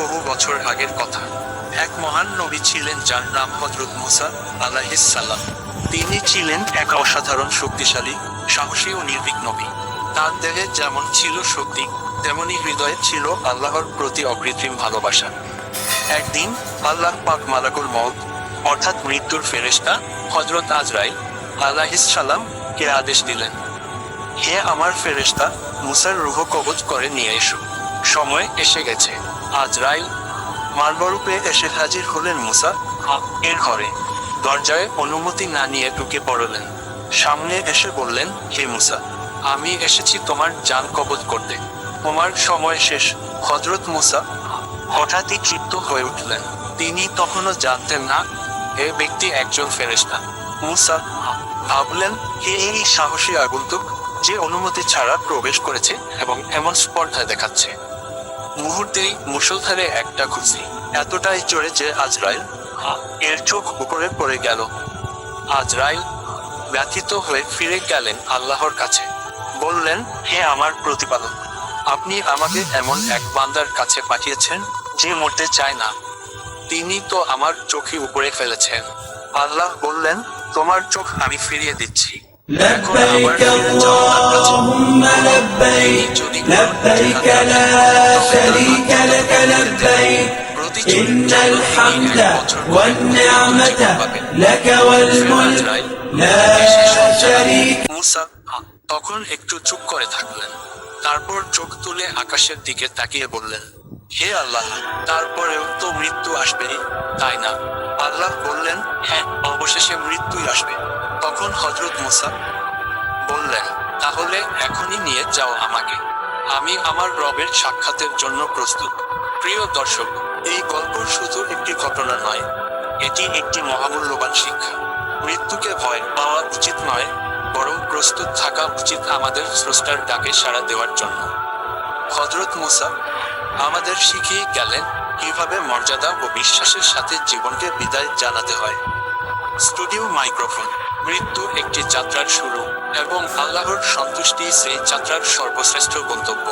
বহু বছর আগের কথা। এক মহান নবী ছিলেন যার নাম হজরত মুসা আলাহিস সালাম। তিনি ছিলেন এক অসাধারণ শক্তিশালী, সাহসী ও নির্ভীক নবী। তার দেহে যেমন ছিল শক্তি, তেমনি হৃদয়ে ছিল আল্লাহর প্রতি অকৃত্রিম ভালোবাসা। একদিন আল্লাহ পাক মালাকুল মত অর্থাৎ মৃত্যুর ফেরেশতা হজরত আজরাইল সালাম কে আদেশ দিলেন, হে আমার ফেরেশতা, মুসার রুহ কবজ করে নিয়ে এসো। সময় এসে গেছে। আজরাইল মার্বরূপে এসে হাজির হলেন মুসা এর ঘরে। দরজায় অনুমতি না নিয়ে ঢুকে পড়লেন। সামনে এসে বললেন, হে মুসা, আমি এসেছি তোমার জান কবজ করতে। তোমার সময় শেষ। হজরত মুসা হঠাৎই তৃপ্ত হয়ে উঠলেন। তিনি তখনও জানতেন না, এ ব্যক্তি একজন ফেরেশতা। মুসা ভাবলেন, হে এই সাহসী আগন্তুক, যে অনুমতি ছাড়া প্রবেশ করেছে এবং এমন স্পর্ধা দেখাচ্ছে। মুহূর্তেই মুসলধারে একটা খুশি এতটাই জোরে যে আজরাইল এর চোখ উপরে পড়ে গেল। আজরাইল ব্যথিত হয়ে ফিরে গেলেন আল্লাহর কাছে। বললেন, হে আমার প্রতিপালক, আপনি আমাকে এমন এক বান্দার কাছে পাঠিয়েছেন যে মরতে চায় না। তিনি তো আমার চোখে উপরে ফেলেছেন। আল্লাহ বললেন, তোমার চোখ আমি ফিরিয়ে দিচ্ছি। এখন আবার لبيك ফিরে যাও তার কাছে। اللهم لبيك لبيك لا شريك لك لبيك إن الحمد والنعمة لك والملك لا شريك মুসা তখন একটু চুপ করে থাকলেন তারপর চোখ তুলে আকাশের দিকে তাকিয়ে বললেন হে আল্লাহ তারপরেও তো মৃত্যু আসবে তাই না আল্লাহ বললেন হ্যাঁ অবশেষে মৃত্যুই আসবে তখন হজরত মুসা বললেন তাহলে এখনই নিয়ে যাও আমাকে আমি আমার রবের সাক্ষাতের জন্য প্রস্তুত। প্রিয় দর্শক, এই গল্প শুধু একটি ঘটনা নয়, এটি একটি মহামূল্যবান শিক্ষা। মৃত্যুকে ভয় পাওয়া উচিত নয়, বরং প্রস্তুত থাকা উচিত আমাদের স্রষ্টার ডাকে সাড়া দেওয়ার জন্য। হজরত মুসা আমাদের শিখিয়ে গেলেন কীভাবে মর্যাদা ও বিশ্বাসের সাথে জীবনকে বিদায় জানাতে হয়। Studio microphone. মৃত্যু একটি যাত্রার শুরু এবং আল্লাহর সন্তুষ্টি সেই যাত্রার সর্বশ্রেষ্ঠ গন্তব্য।